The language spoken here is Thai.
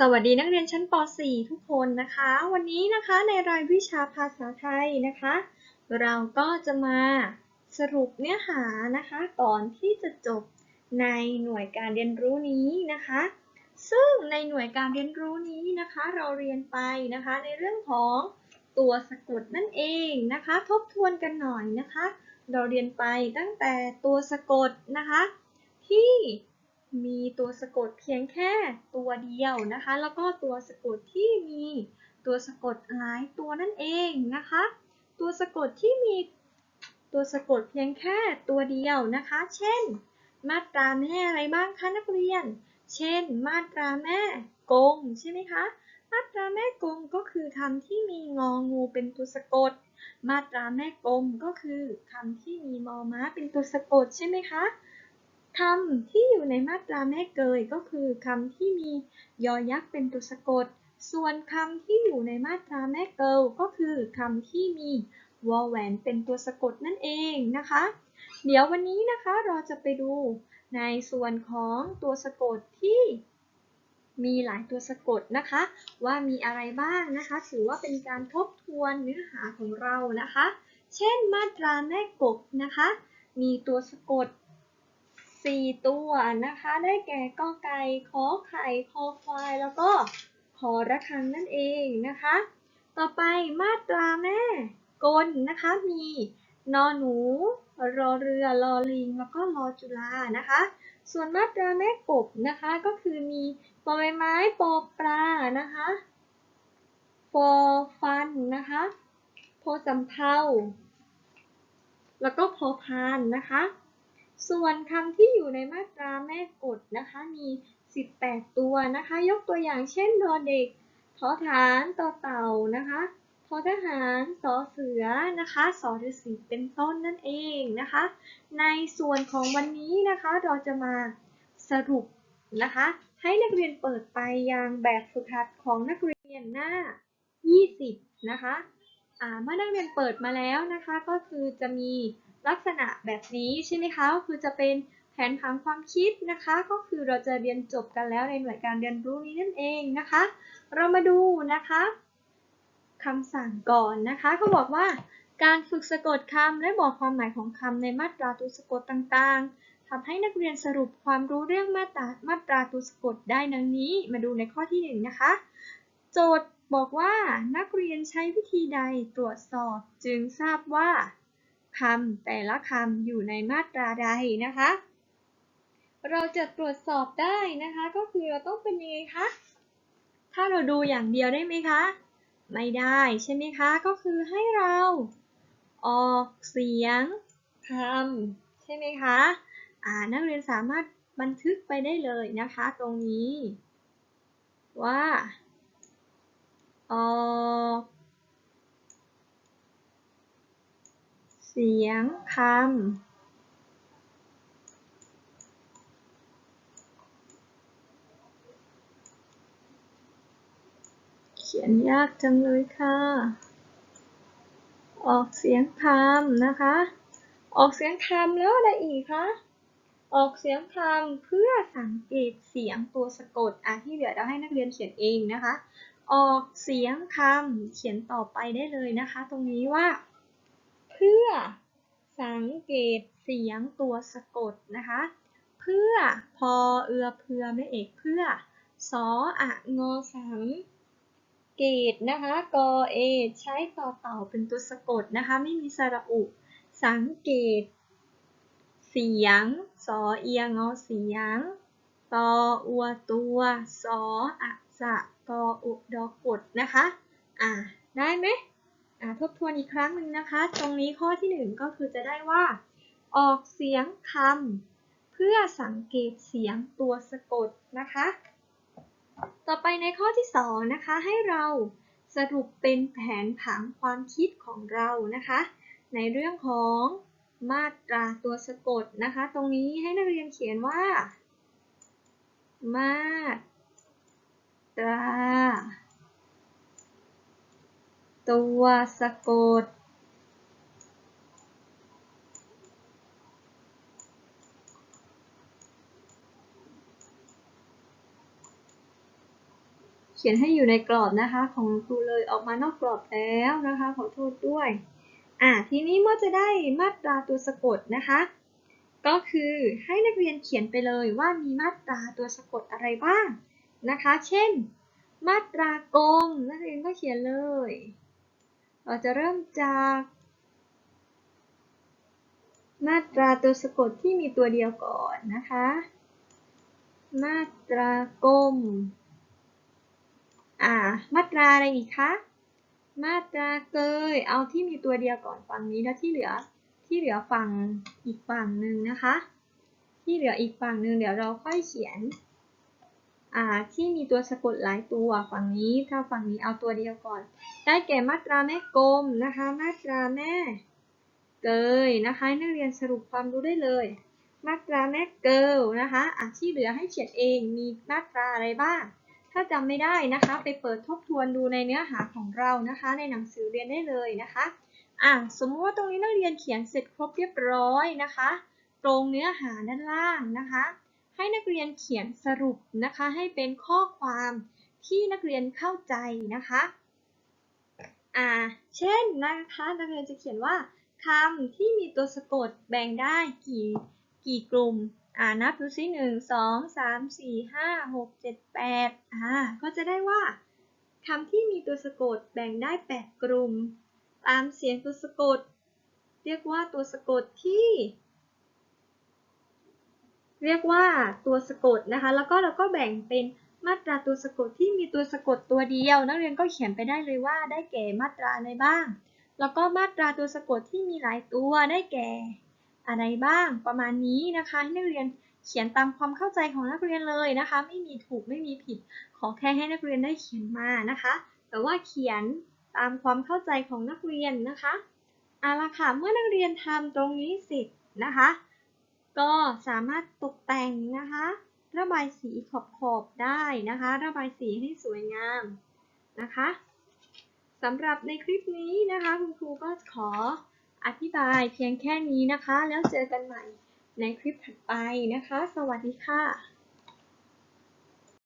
สวัสดีนักเรียนชั้นป .4 ทุกคนนะคะ วันนี้นะคะในรายวิชาภาษาไทยนะคะ เราก็จะมาสรุปเนื้อหานะคะก่อนที่จะจบในหน่วยการเรียนรู้นี้นะคะ ซึ่งในหน่วยการเรียนรู้นี้นะคะ เราเรียนไปนะคะในเรื่องของตัวสะกดนั่นเองนะคะ ทบทวนกันหน่อยนะคะ เราเรียนไปตั้งแต่ตัวสะกดนะคะ ที่ มีตัวสะกดเพียงแค่ตัวเดียวนะคะ แล้วก็ตัวสะกดที่มีตัวสะกดหลายตัวนั่นเองนะคะ ตัวสะกดที่มีตัวสะกดเพียงแค่ตัวเดียวนะคะ เช่น มาตราแม่อะไรบ้างคะนักเรียน เช่น มาตราแม่กงใช่ไหมคะ มาตราแม่กงก็คือคำที่มีงองูเป็นตัวสะกด มาตราแม่กลมก็คือคำที่มีมอม้าเป็นตัวสะกดใช่ไหมคะ คำที่อยู่ในมาตราแม่เกยก็คือคำที่มียอยักษ์เป็นตัวสะกด ส่วนคำที่อยู่ในมาตราแม่เกิลก็คือคำที่มีวอแหวนเป็นตัวสะกดนั่นเองนะคะ เดี๋ยววันนี้นะคะเราจะไปดูในส่วนของตัวสะกดที่มีหลายตัวสะกดนะคะ ว่ามีอะไรบ้างนะคะ ถือว่าเป็นการทบทวนเนื้อหาของเรานะคะ เช่นมาตราแม่กบนะคะ มีตัวสะกด 4 ตัวนะคะ ได้แก่กอไก่ขอไข่คอควาย แล้วก็ขอระฆังนั่นเองนะคะ ต่อไปมาตราแม่กลนะคะ มีนอหนู รอเรือ รอลิง แล้วก็รอจุฬานะคะ ส่วนมาตราแม่กบนะคะ ก็คือมีปอใบไม้ปอปลานะคะฟอฟันนะคะ โพสำเภาแล้วก็พอพานนะคะ ส่วนคำที่อยู่ในมาตราแม่กดนะคะมี 18 ตัวนะคะ ยกตัวอย่างเช่นดอเด็กทอฐานต่อเต่านะคะทอทหารสอเสือนะคะสอฤาษีเป็นต้นนั่นเองนะคะ ในส่วนของวันนี้นะคะเราจะมาสรุปนะคะ ให้นักเรียนเปิดไปยังแบบฝึกหัดของนักเรียนหน้า 20 นะคะ อ่าเมื่อนักเรียนเปิดมาแล้วนะคะก็คือจะมี ลักษณะแบบนี้ใช่ไหมคะก็คือจะเป็นแผนผังความคิดนะคะ ก็คือเราจะเรียนจบกันแล้วในหน่วยการเรียนรู้นี้นั่นเองนะคะ เรามาดูนะคะคำสั่งก่อนนะคะเขาบอกว่าการฝึกสะกดคำและบอกความหมายของคำในมาตราตัวสะกดต่างๆทำให้นักเรียนสรุปความรู้เรื่องมาตรามาตราตัวสะกดได้ดังนี้ มาดูในข้อที่หนึ่งนะคะ โจทย์บอกว่านักเรียนใช้วิธีใดตรวจสอบจึงทราบว่า คำแต่ละคำอยู่ในมาตราใดนะคะ เราจะตรวจสอบได้นะคะ ก็คือเราต้องเป็นยังไงคะ ถ้าเราดูอย่างเดียวได้ไหมคะ ไม่ได้ใช่ไหมคะ ก็คือให้เราออกเสียงคำใช่ไหมคะอ่านักเรียนสามารถบันทึกไปได้เลยนะคะ ตรงนี้ ว่า ออกเสีย งคำ เขียนยากจังเลยค่ะ ออกเสียงคำนะคะ ออกเสียงคำแล้วอะไรอีกคะ ออกเสียงคำเพื่อสังเกตเสียงตัวสะกด อะที่เหลือเราให้นักเรียนเขียนเองนะคะ ออกเสียงคำเขียนต่อไปได้เลยนะคะ ตรงนี้ว่า เพื่อ สังเกตเสียงตัวสะกดนะคะ เพื่อพอเอือเพื่อไม่เอกเพื่อสออะงอสังเกตนะคะกอเอใช้ต่อเต่าเป็นตัวสะกดนะคะ ไม่มีสระอุ สังเกต เสียง สอเอียงอเสียงตออัวตัวสออะจะตออุดอกดนะคะ อ่าได้ไหม ทบทวนอีกครั้งหนึ่งนะคะ ตรงนี้ข้อที่หนึ่งก็คือจะได้ว่า ออกเสียงคำเพื่อสังเกตเสียงตัวสะกดนะคะ ต่อไปในข้อที่สองนะคะ ให้เราสรุปเป็นแผนผังความคิดของเรานะคะ ในเรื่องของมาตราตัวสะกดนะคะ ตรงนี้ให้นักเรียนเขียนว่า มาตรา ตัวสะกด เขียนให้อยู่ในกรอบนะคะ ของครูเลยออกมานอกกรอบแล้วนะคะ ขอโทษด้วย อะทีนี้เมื่อจะได้มาตราตัวสะกดนะคะ ก็คือให้นักเรียนเขียนไปเลยว่ามีมาตราตัวสะกดอะไรบ้างนะคะ เช่น มาตรากงนักเรียนก็เขียนเลย เราจะเริ่มจาก มาตราตัวสะกดที่มีตัวเดียวก่อนนะคะ มาตรากมอ่า มาตราอะไรอีกคะ มาตราเกย เอาที่มีตัวเดียวก่อนฝั่งนี้แล้วที่เหลือ ที่เหลือฝั่งอีกฝั่งหนึ่งนะคะ ที่เหลืออีกฝั่งหนึ่งเดี๋ยวเราค่อยเขียน ที่มีตัวสะกดหลายตัวฝั่งนี้ถ้าฝั่งนี้เอาตัวเดียวก่อน ได้แก่มาตราแม่กลมนะคะ มาตราแม่เกยนะคะนักเรียนสรุปความรู้ได้เลย มาตราแม่เกิลนะคะอะที่เหลือให้เขียนเองมีมาตราอะไรบ้าง ถ้าจำไม่ได้นะคะ ไปเปิดทบทวนดูในเนื้อหาของเรานะคะ ในหนังสือเรียนได้เลยนะคะอะสมมติว่าตรงนี้นักเรียนเขียนเสร็จครบเรียบร้อยนะคะ ตรงเนื้อหาด้านล่างนะคะ ให้นักเรียนเขียนสรุปนะคะ ให้เป็นข้อความที่นักเรียนเข้าใจนะคะอ่าเช่นนะคะ นักเรียนจะเขียนว่าคำที่มีตัวสะกดแบ่งได้กี่กี่กลุ่มอ่านับดูซิหนึ่งสองสามสี่ห้าหกเจ็ดแปดอ่าก็จะได้ว่าคำที่มีตัวสะกดแบ่งได้แปดกลุ่ม ตามเสียงตัวสะกด เรียกว่าตัวสะกดที่ เรียกว่าตัวสะกดนะคะ แล้วก็เราก็แบ่งเป็นมาตราตัวสะกดที่มีตัวสะกดตัวเดียว นักเรียนก็เขียนไปได้เลยว่าได้แก่มาตราอะไรบ้าง แล้วก็มาตราตัวสะกดที่มีหลายตัวได้แก่อะไรบ้างประมาณนี้นะคะให้นักเรียนเขียนตามความเข้าใจของนักเรียนเลยนะคะ ไม่มีถูกไม่มีผิด ขอแค่ให้นักเรียนได้เขียนมานะคะ แต่ว่าเขียนตามความเข้าใจของนักเรียนนะคะเอาละค่ะเมื่อนักเรียนทำตรงนี้เสร็จนะคะ ก็สามารถตกแต่งนะคะ ระบายสีขอบๆได้นะคะ ระบายสีให้สวยงามนะคะสำหรับในคลิปนี้นะคะ คุณครูก็ขออธิบายเพียงแค่นี้นะคะ แล้วเจอกันใหม่ในคลิปถัดไปนะคะ สวัสดีค่ะ